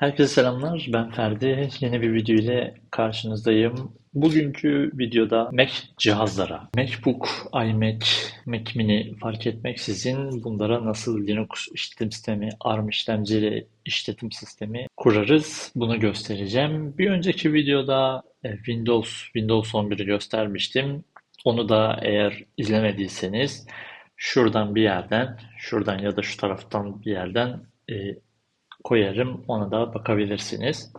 Herkese selamlar. Ben Ferdi. Yeni bir video ile karşınızdayım. Bugünkü videoda Mac cihazlara, MacBook, iMac, Mac Mini fark etmeksizin bunlara nasıl Linux işletim sistemi, ARM işlemcili işletim sistemi kurarız bunu göstereceğim. Bir önceki videoda e, Windows, Windows 11'i göstermiştim. Onu da eğer izlemediyseniz şuradan bir yerden, şuradan ya da şu taraftan bir yerden e, koyarım. Ona da bakabilirsiniz.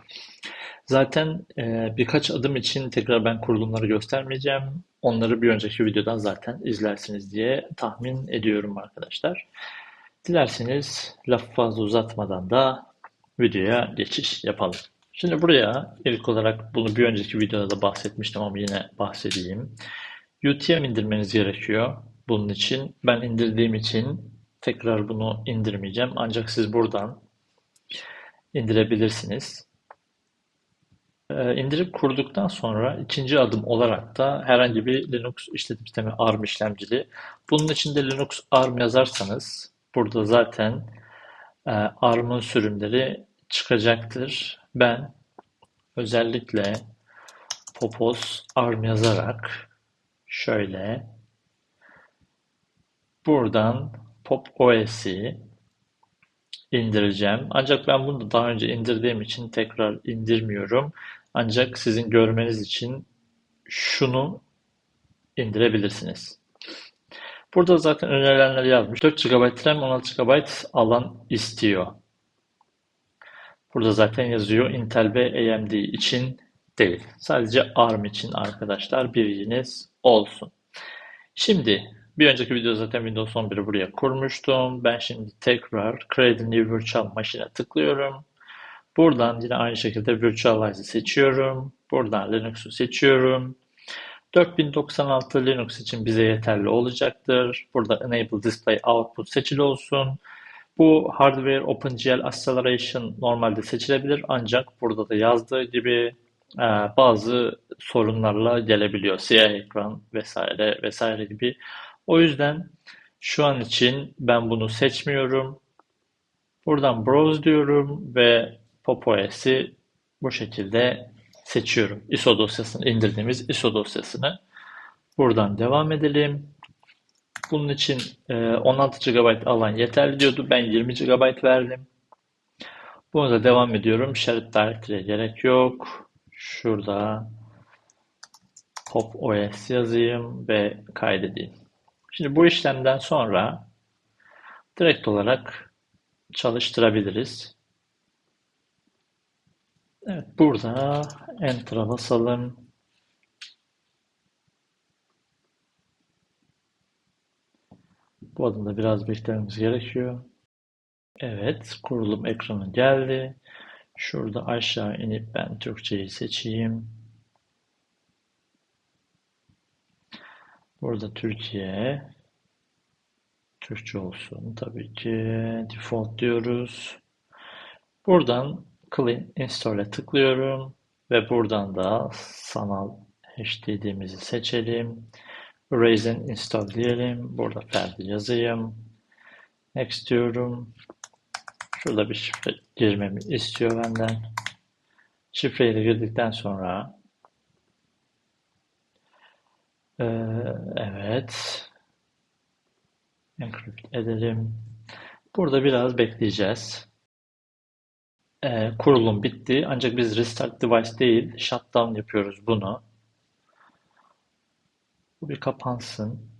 Zaten e, birkaç adım için tekrar ben kurulumları göstermeyeceğim. Onları bir önceki videodan zaten izlersiniz diye tahmin ediyorum arkadaşlar. Dilerseniz lafı fazla uzatmadan da videoya geçiş yapalım. Şimdi buraya ilk olarak bunu bir önceki videoda da bahsetmiştim ama yine bahsedeyim. UTM indirmeniz gerekiyor. Bunun için ben indirdiğim için tekrar bunu indirmeyeceğim. Ancak siz buradan indirebilirsiniz. Ee, indirip kurduktan sonra ikinci adım olarak da herhangi bir Linux işletim sistemi ARM işlemcili. Bunun için de Linux ARM yazarsanız burada zaten e, ARM'ın sürümleri çıkacaktır. Ben özellikle Popos ARM yazarak şöyle buradan Pop OS'i indireceğim. Ancak ben bunu daha önce indirdiğim için tekrar indirmiyorum. Ancak sizin görmeniz için şunu indirebilirsiniz. Burada zaten önerilenleri yazmış. 4 GB RAM, 16 GB alan istiyor. Burada zaten yazıyor Intel ve AMD için değil. Sadece ARM için arkadaşlar bilginiz olsun. Şimdi bir önceki videoda zaten Windows 11'i buraya kurmuştum. Ben şimdi tekrar Create New Virtual Machine'e tıklıyorum. Buradan yine aynı şekilde Virtualize'ı seçiyorum. Buradan Linux'u seçiyorum. 4096 Linux için bize yeterli olacaktır. Burada Enable Display Output seçili olsun. Bu Hardware OpenGL Acceleration normalde seçilebilir ancak burada da yazdığı gibi e, bazı sorunlarla gelebiliyor. Siyah ekran vesaire vesaire gibi o yüzden şu an için ben bunu seçmiyorum. Buradan browse diyorum ve PopOS'i bu şekilde seçiyorum. ISO dosyasını indirdiğimiz ISO dosyasını. Buradan devam edelim. Bunun için 16 e, GB alan yeterli diyordu. Ben 20 GB verdim. Bunu da devam ediyorum. Shared Directory'e gerek yok. Şurada Pop OS yazayım ve kaydedeyim. Şimdi bu işlemden sonra direkt olarak çalıştırabiliriz. Evet, burada Enter'a basalım. Bu adımda biraz beklememiz gerekiyor. Evet, kurulum ekranı geldi. Şurada aşağı inip ben Türkçeyi seçeyim. Burada Türkiye Türkçe olsun tabii ki default diyoruz. Buradan clean install'e tıklıyorum ve buradan da sanal HDD'mizi seçelim. And install diyelim. Burada Ferdi yazayım. Next diyorum. Şurada bir şifre girmemi istiyor benden. Şifreyi de girdikten sonra ee, evet. Encrypt edelim. Burada biraz bekleyeceğiz. Ee, kurulum bitti. Ancak biz restart device değil, shutdown yapıyoruz bunu. Bu bir kapansın.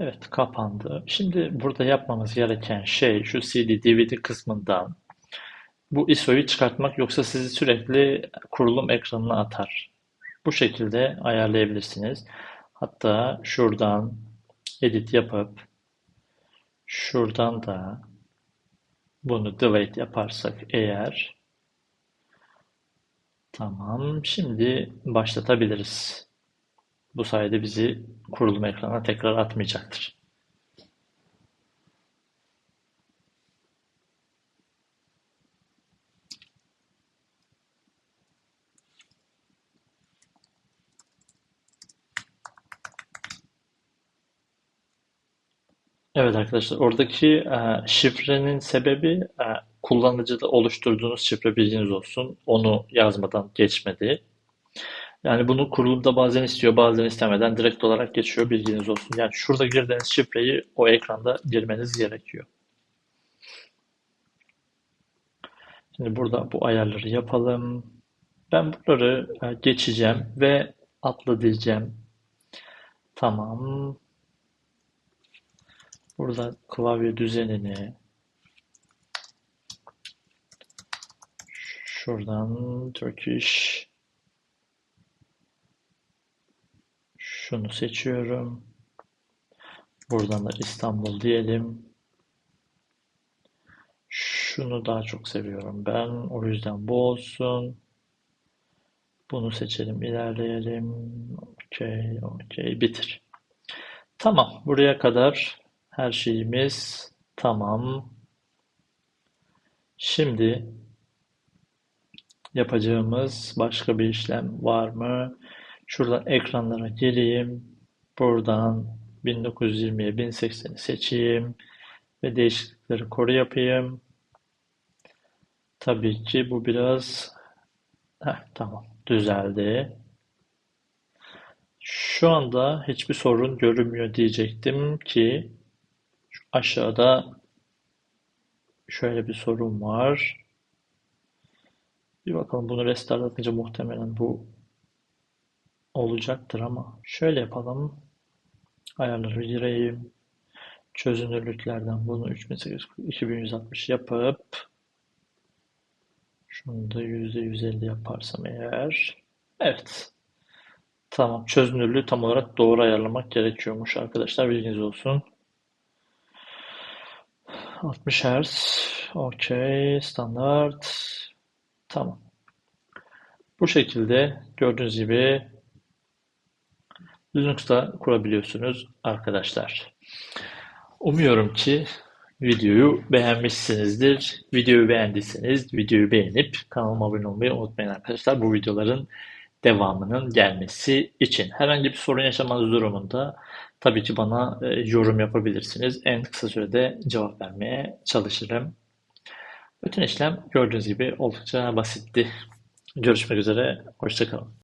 Evet kapandı. Şimdi burada yapmamız gereken şey şu CD DVD kısmından bu ISO'yu çıkartmak yoksa sizi sürekli kurulum ekranına atar. Bu şekilde ayarlayabilirsiniz. Hatta şuradan edit yapıp şuradan da bunu delete yaparsak eğer tamam şimdi başlatabiliriz. Bu sayede bizi kurulum ekrana tekrar atmayacaktır. Evet arkadaşlar oradaki e, şifrenin sebebi e, kullanıcıda oluşturduğunuz şifre bilginiz olsun. Onu yazmadan geçmediği. Yani bunu kurulumda bazen istiyor bazen istemeden direkt olarak geçiyor bilginiz olsun. Yani şurada girdiğiniz şifreyi o ekranda girmeniz gerekiyor. Şimdi burada bu ayarları yapalım. Ben bunları e, geçeceğim ve atla diyeceğim. Tamam. Burada klavye düzenini şuradan Turkish şunu seçiyorum. Buradan da İstanbul diyelim. Şunu daha çok seviyorum ben. O yüzden bu olsun. Bunu seçelim, ilerleyelim. Okey, okey, bitir. Tamam, buraya kadar her şeyimiz tamam. Şimdi yapacağımız başka bir işlem var mı? Şuradan ekranlara geleyim. Buradan 1920'ye 1080'i seçeyim ve değişiklikleri koru yapayım. Tabii ki bu biraz Heh, tamam düzeldi. Şu anda hiçbir sorun görünmüyor diyecektim ki aşağıda şöyle bir sorun var. Bir bakalım bunu restart atınca muhtemelen bu olacaktır ama şöyle yapalım. Ayarları gireyim. Çözünürlüklerden bunu 3800 2160 yapıp şunu da %150 yaparsam eğer evet tamam çözünürlüğü tam olarak doğru ayarlamak gerekiyormuş arkadaşlar bilginiz olsun. 60 Hz okey standart tamam. Bu şekilde gördüğünüz gibi Linux'ta kurabiliyorsunuz arkadaşlar. Umuyorum ki videoyu beğenmişsinizdir. Videoyu beğendiyseniz videoyu beğenip kanalıma abone olmayı unutmayın arkadaşlar. Bu videoların devamının gelmesi için. Herhangi bir sorun yaşamanız durumunda tabii ki bana e, yorum yapabilirsiniz. En kısa sürede cevap vermeye çalışırım. Bütün işlem gördüğünüz gibi oldukça basitti. Görüşmek üzere, hoşça kalın.